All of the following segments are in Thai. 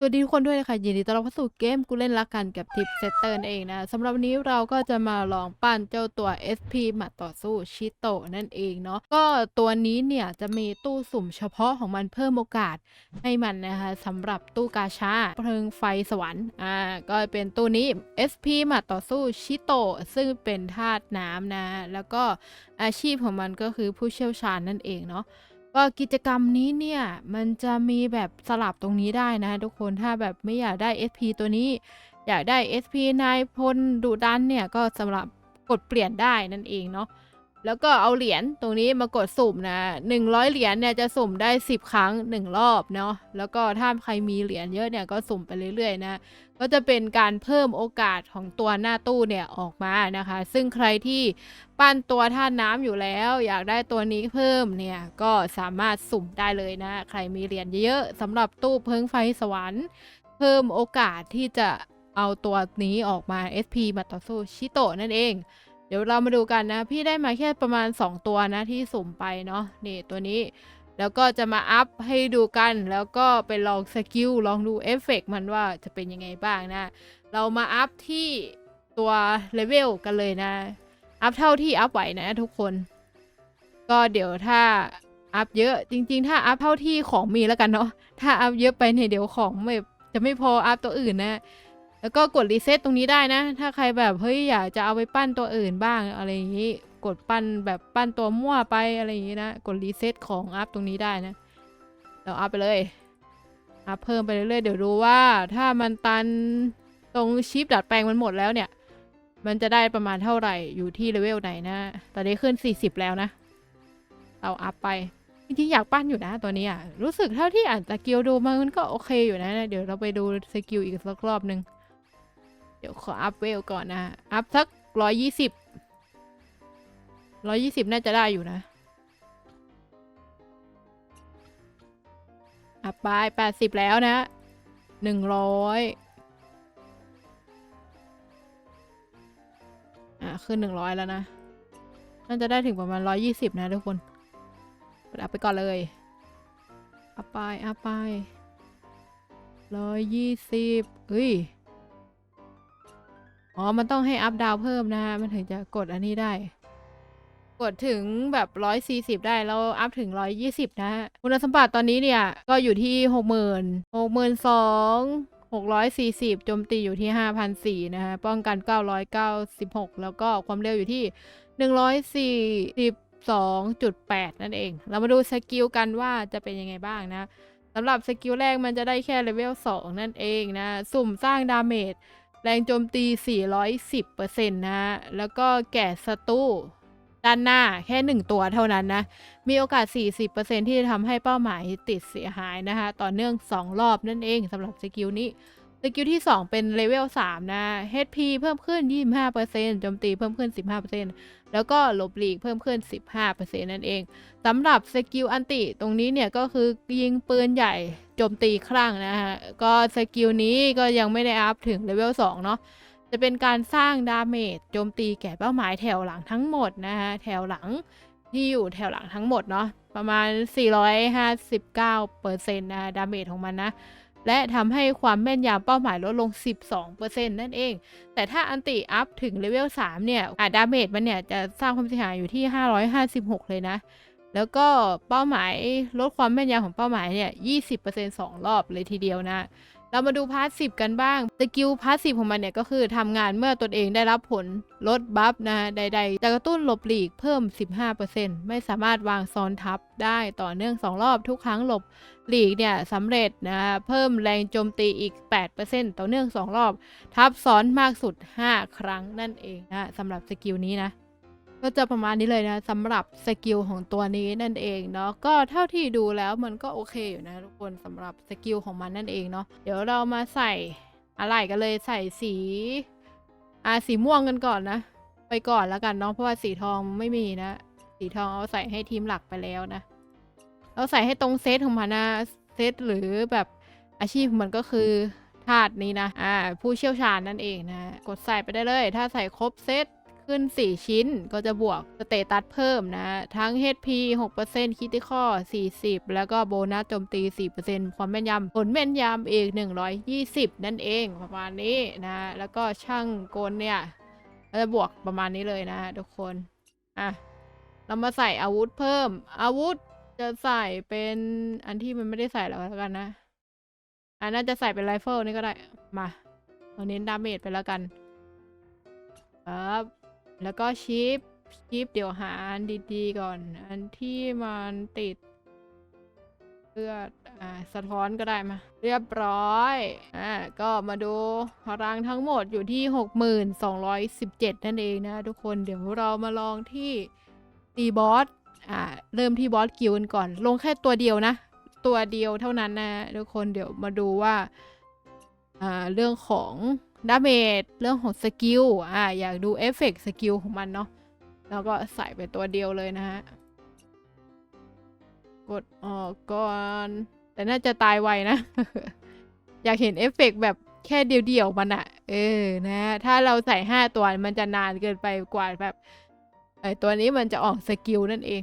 สวัสดีทุกคนด้วยนะคะยินดีต้อนรับเข้าสู่เกมกูเล่นรักกันกับทิปเซตเตอร์เองนะสำหรับวันนี้เราก็จะมาลองปั้นเจ้าตัว SP หมัดต่อสู้ชิโตะนั่นเองเนาะก็ตัวนี้เนี่ยจะมีตู้สุ่มเฉพาะของมันเพิ่มโอกาสให้มันนะคะสำหรับตู้กาชาเพลิงไฟสวรรค์อ่าก็เป็นตู้นี้ SP หมัดต่อสู้ชิโตะซึ่งเป็นธาตุน้ำนะ แล้วก็อาชีพของมันก็คือผู้เชี่ยวชาญนั่นเองเนาะ ก็กิจกรรมนี้เนี่ยมันจะมีแบบสลับตรงนี้ได้นะทุกคนถ้าแบบไม่อยากได้ SP ตัวนี้ อยากได้ SP นายพลดุดันเนี่ยก็สำหรับกดเปลี่ยนได้นั่นเองเนาะ แล้วก็เอาเหรียญตรงนี้มากดสุ่มนะ 100 เหรียญเนี่ยจะสุ่มได้ 10 ครั้ง 1 รอบเนาะ แล้วก็ถ้าใครมีเหรียญเยอะเนี่ยก็สุ่มไปเรื่อยๆนะ ก็จะเป็นการเพิ่มโอกาสของตัวหน้าตู้เนี่ยออกมานะคะ ซึ่งใครที่ปั้นตัวท่าตุน้ำอยู่แล้ว อยากได้ตัวนี้เพิ่มเนี่ยก็สามารถสุ่มได้เลยนะ ใครมีเหรียญเยอะๆสำหรับตู้เพิ่งไฟสวรรค์ เพิ่มโอกาสที่จะเอาตัวนี้ออกมา SP มาต่อสู้ชิโตะนั่นเอง เดี๋ยวเรามาดูกันนะ พี่ได้มาแค่ประมาณ 2 ตัวนะที่สุ่มไปเนาะนี่ตัวนี้ แล้วก็จะมาอัพให้ดูกันแล้วก็ไปลองสกิลลองดูเอฟเฟกต์มันว่าจะเป็นยังไงบ้างนะ เรามาอัพที่ตัวเลเวลกันเลยนะ อัพเท่าที่อัพไหวนะทุกคน ก็เดี๋ยวถ้าอัพเยอะจริง ๆ ถ้าอัพเท่าที่ของมีแล้วกันเนาะถ้าอัพเยอะไปเนี่ยเดี๋ยวของแบบจะไม่พออัพตัวอื่นนะ แล้วก็กดรีเซ็ตตรงนี้ได้นะ ถ้าใครแบบเฮ้ยอยากจะเอาไปปั้นตัวอื่นบ้างอะไรอย่างนี้ กดปั้นแบบปั้นตัวมั่วไปอะไรอย่างนี้นะ กดรีเซ็ตของอัพตรงนี้ได้นะ เราอัพไปเลย อัพเพิ่มไปเรื่อยๆ เดี๋ยวดูว่าถ้ามันตันตรงชิปดัดแปลงมันหมดแล้วเนี่ย มันจะได้ประมาณเท่าไหร่อยู่ที่เลเวลไหนนะ ตอนนี้ขึ้น 40 แล้วนะ เราอัพไปจริงๆอยากปั้นอยู่นะตัวนี้อะ รู้สึกเท่าที่อ่านสกิลดูมันก็โอเคอยู่นะ เดี๋ยวเราไปดูสกิลอีกสักรอบหนึ่ง เดี๋ยวขออัพเวลก่อนนะ อัพสักร้อยยี่สิบร้อยยี่สิบน่าจะได้อยู่นะอัพไปแปดสิบแล้วนะหนึ่งร้อยอะขึ้นหนึ่งร้อยแล้วนะ น่าจะได้ถึงประมาณร้อยยี่สิบนะทุกคนกดอัพไปก่อนเลยอัพไปอัพไปร้อยยี่สิบเฮ้ย อ๋อ มันต้องให้อัพดาวเพิ่มนะฮะ มันถึงจะกดอันนี้ได้ กดถึงแบบร้อยสี่สิบได้ แล้วอัพถึงร้อยยี่สิบนะฮะ คุณสมบัติตอนนี้เนี่ย ก็อยู่ที่หกหมื่นหกหมื่นสองหกร้อยสี่สิบโจมตีอยู่ที่ห้าพันสี่นะฮะ ป้องกันเก้าร้อยเก้าสิบหกแล้วก็ความเร็วอยู่ที่หนึ่งร้อยสี่สิบสองจุดแปดนั่นเอง เรามาดูสกิลกันว่าจะเป็นยังไงบ้างนะสำหรับสกิลแรกมันจะได้แค่เลเวล 2 นั่นเองนะ สุ่มสร้างดาเมจ แรงโจมตี 410%นะ แล้วก็แก่ศัตรูด้านหน้าแค่ 1 ตัวเท่านั้นนะ มีโอกาส 40%ที่จะทำให้เป้าหมายติดเสียหายนะคะ ต่อเนื่อง 2 รอบนั่นเองสำหรับสกิลนี้ สกิลที่ 2 เป็นเลเวล3นะ HP เพิ่มขึ้น 25%โจมตีเพิ่มขึ้น 15%แล้วก็หลบหลีกเพิ่มขึ้น 15%นั่นเองสำหรับสกิลอันติตรงนี้เนี่ยก็คือยิงปืนใหญ่โจมตีครั้งนะฮะ ก็สกิลนี้ก็ยังไม่ได้อัพถึงเลเวล2เนาะจะเป็นการสร้างดาเมจโจมตีแก่เป้าหมายแถวหลังทั้งหมดนะฮะ แถวหลังที่อยู่แถวหลังทั้งหมดเนาะประมาณ 459%นะดาเมจของมันนะ และทำให้ความแม่นยำเป้าหมายลดลง 12%นั่นเอง แต่ถ้าอันติอัพถึงเลเวล 3 เนี่ยอาดาเมจมันเนี่ยจะสร้างความเสียหายอยู่ที่ 556 เลยนะ แล้วก็เป้าหมายลดความแม่นยำของเป้าหมายเนี่ย 20% 2 รอบเลยทีเดียวนะ เรามาดูพาสซีฟกันบ้าง สกิลพาสซีฟของมันเนี่ยก็คือทำงานเมื่อตนเองได้รับผลลดบัฟนะใดๆจะกระตุ้นหลบหลีกเพิ่ม 15%ไม่สามารถวางซ้อนทับได้ต่อเนื่อง 2 รอบทุกครั้งหลบหลีกเนี่ยสำเร็จนะเพิ่มแรงโจมตีอีก 8%ต่อเนื่อง 2 รอบ ทับซ้อนมากสุด 5 ครั้งนั่นเองนะสำหรับสกิลนี้นะ ก็จะประมาณนี้เลยนะสำหรับสกิลของตัวนี้นั่นเองเนาะก็เท่าที่ดูแล้วมันก็โอเคอยู่นะทุกคนสำหรับสกิลของมันนั่นเองเนาะเดี๋ยวเรามาใส่อะไรกันเลยใส่สีอ่าสีม่วงกันก่อนนะ ไปก่อนแล้วกันเนาะเพราะว่าสีทองไม่มีนะ สีทองเอาใส่ให้ทีมหลักไปแล้วนะเราใส่ให้ตรงเซตของมันนะเซตหรือแบบอาชีพมันก็คือธาตุนี้นะอ่าผู้เชี่ยวชาญนั่นเองนะ กดใส่ไปได้เลย ถ้าใส่ครบเซต ขึ้น 4 ชิ้นก็จะบวกสเตตัสเพิ่มนะ ทั้ง HP 6%คิติคอ40 แล้วก็โบนัสโจมตี 4%ความแม่นยำผลแม่นยำอีก 120 นั่นเองประมาณนี้นะ แล้วก็ช่างกลเนี่ยก็จะบวกประมาณนี้เลยนะทุกคน อะ เรามาใส่อาวุธเพิ่ม อาวุธจะใส่เป็นอันที่มันไม่ได้ใส่แล้วแล้วกันนะอันน่าจะใส่เป็นไรเฟิลนี่ก็ได้ มาเราเน้นดาเมจไปแล้วกัน ครับ แล้วก็ชิปชิปเดี๋ยวหาอันดีๆก่อน อันที่มันติดเลือดอ่าสะท้อนก็ได้มา เรียบร้อยอ่าก็มาดูพลังทั้งหมดอยู่ที่ 6217 นั่นเองนะทุกคนเดี๋ยวเรามาลองที่ตีบอสอ่าเริ่มที่บอสกิลกันก่อน ลงแค่ตัวเดียวนะ ตัวเดียวเท่านั้นนะทุกคนเดี๋ยวมาดูว่าอ่าเรื่องของ ดาเมจเรื่องของสกิลอ่าอยากดูเอฟเฟกต์สกิลของมันเนาะแล้วก็ใส่ไปตัวเดียวเลยนะฮะ กดออกก่อน แต่น่าจะตายไวนะ อยากเห็นเอฟเฟกต์แบบแค่เดียวๆมันอะเออนะ ถ้าเราใส่ห้าตัวมันจะนานเกินไปกว่าแบบไอตัวนี้มันจะออกสกิลนั่นเอง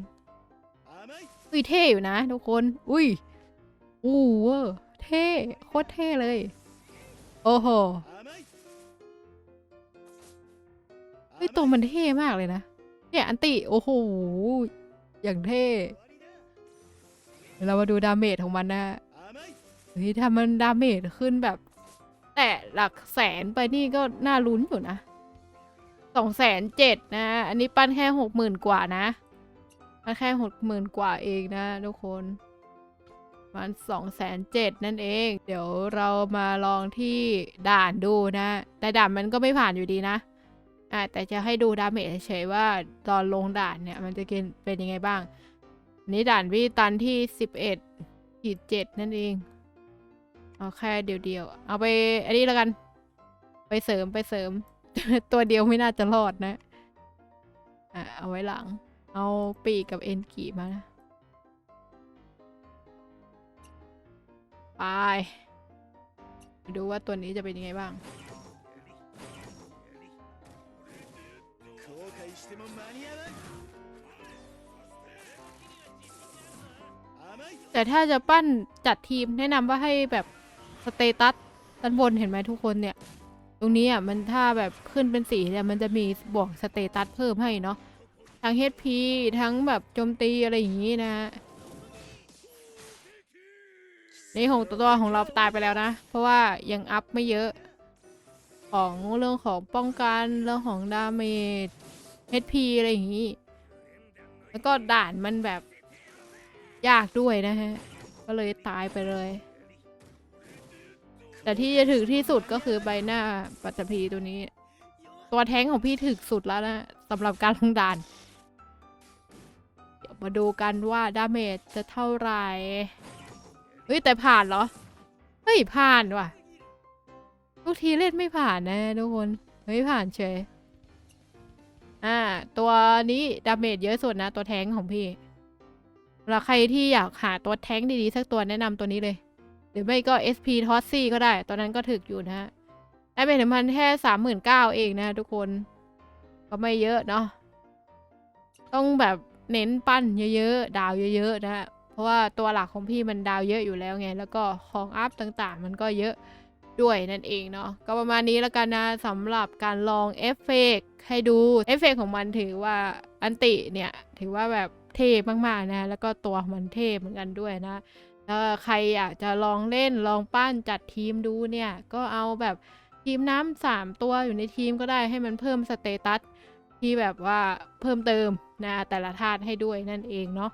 อุ้ยเท่อยู่นะทุกคน อุ้ยอู้เวอร์เท่โคตรเท่เลย โอ้โห ฮ้ยตัวมันเท่มากเลยนะ เนี่ยอันติ โอ้โห อย่างเท่ เรามาดูดาเมจของมันนะเฮ้ยถ้ามันดาเมจขึ้นแบบ แต่หลักแสนไปนี่ก็น่าลุ้นอยู่นะสองแสนเจ็ดนะ อันนี้ปั้นแค่หกหมื่นกว่านะปั้นแค่หกหมื่นกว่าเองนะทุกคนมันสองแสนเจ็ดนั่นเอง เดี๋ยวเรามาลองที่ด่านดูนะ แต่ด่านมันก็ไม่ผ่านอยู่ดีนะ อ่าแต่จะให้ดูดาเมจเฉยๆว่าตอนลงด่านเนี่ยมันจะเป็นยังไงบ้าง นี่ด่านวิตันที่สิบเอ็ดขีดเจ็ดนั่นเอง เอาแค่เดียวๆ เอาไปอันนี้แล้วกัน ไปเสริมไปเสริม ตัวเดียวไม่น่าจะรอดนะ อะเอาไว้หลัง เอาปีกกับเอ็นกีมานะไปดูว่าตัวนี้จะเป็นยังไงบ้าง 後悔しても間に合わん甘い แต่ถ้าจะปั้นจัดทีมแนะนำว่าให้แบบสเตตัสด้านบนเห็นไหมทุกคนเนี่ย ตรงนี้อ่ะมันถ้าแบบขึ้นเป็นสีเนี่ยมันจะมีบวกสเตตัสเพิ่มให้เนาะทั้ง HP ทั้งแบบโจมตีอะไรอย่างนี้นะ นี่ของตัวของเราตายไปแล้วนะ เพราะว่ายังอัพไม่เยอะ ของเรื่องของป้องกันเรื่องของดาเมจ HP อะไรอย่างนี้ แล้วก็ด่านมันแบบ ยากด้วยนะฮะ ก็เลยตายไปเลย แต่ที่จะถึงที่สุดก็คือใบหน้าปัตตภีตัวนี้ ตัวแท้งของพี่ถึกสุดแล้วนะสำหรับการลงด่านเดี๋ยวมาดูกันว่าดาเมจจะเท่าไหร่เฮ้ยแต่ผ่านเหรอ เฮ้ยผ่านว่ะทุกทีเล่นไม่ผ่านนะทุกคน เฮ้ยผ่านเฉย อ่า ตัวนี้ดาเมจเยอะสุดนะ ตัวแท้งของพี่แล้วใครที่อยากหาตัวแท้งดีๆ สักตัวแนะนำตัวนี้เลย หรือไม่ก็ SP t o s ซี่ก็ได้ ตอนนั้นก็ถึกอยู่นะฮะได้เป็นถึงพันแค่สามหมื่นเก้าเองนะทุกคน ก็ไม่เยอะเนาะต้องแบบเน้นปั้นเยอะๆ ดาวเยอะๆนะฮะเพราะว่าตัวหลักของพี่มันดาวเยอะอยู่แล้วไง แล้วก็ของอัพต่างๆ มันก็เยอะ ด้วยนั่นเองเนาะก็ประมาณนี้แล้วกันนะสำหรับการลองเอฟเฟกให้ดูเอฟเฟกของมันถือว่าอันติเนี่ยถือว่าแบบเท่มากๆนะ แล้วก็ตัวมันเท่เหมือนกันด้วยนะแล้วใครอยากจะลองเล่นลองปั้นจัดทีมดูเนี่ย ก็เอาแบบทีมน้ำสามตัวอยู่ในทีมก็ได้ให้มันเพิ่มสเตตัสที่แบบว่าเพิ่มเติมนะแต่ละธาตุให้ด้วยนั่นเองเนาะ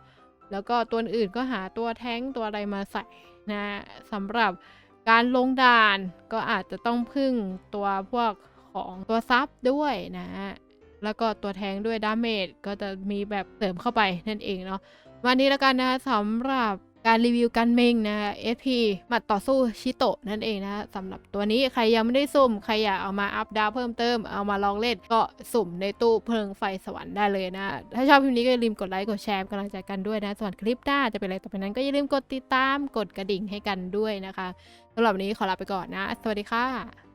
แล้วก็ตัวอื่นก็หาตัวแท้งตัวอะไรมาใส่นะสำหรับ การลงด่านก็อาจจะต้องพึ่งตัวพวกของตัวซับด้วยนะแล้วก็ตัวแทงด้วยดาเมจก็จะมีแบบเสริมเข้าไปนั่นเองเนาะวันนี้แล้วกันนะคะสำหรับ การรีวิวกันเมงนะ SP หมัดต่อสู้ชิโตะนั่นเองนะสำหรับตัวนี้ใครยังไม่ได้สุ่ม ใครอยากเอามาอัพดาวเพิ่มเติม เอามาลองเล่นก็สุ่มในตู้เพลิงไฟสวรรค์ได้เลยนะ ถ้าชอบคลิปนี้ก็อย่าลืมกดไลค์ กดแชร์เป็นกำลังใจกันด้วยนะ ส่วนคลิปหน้าจะเป็นอะไรต่อไปนั้นก็อย่าลืมกดติดตาม กดกระดิ่งให้กันด้วยนะคะสำหรับวันนี้ขอลาไปก่อนนะ สวัสดีค่ะ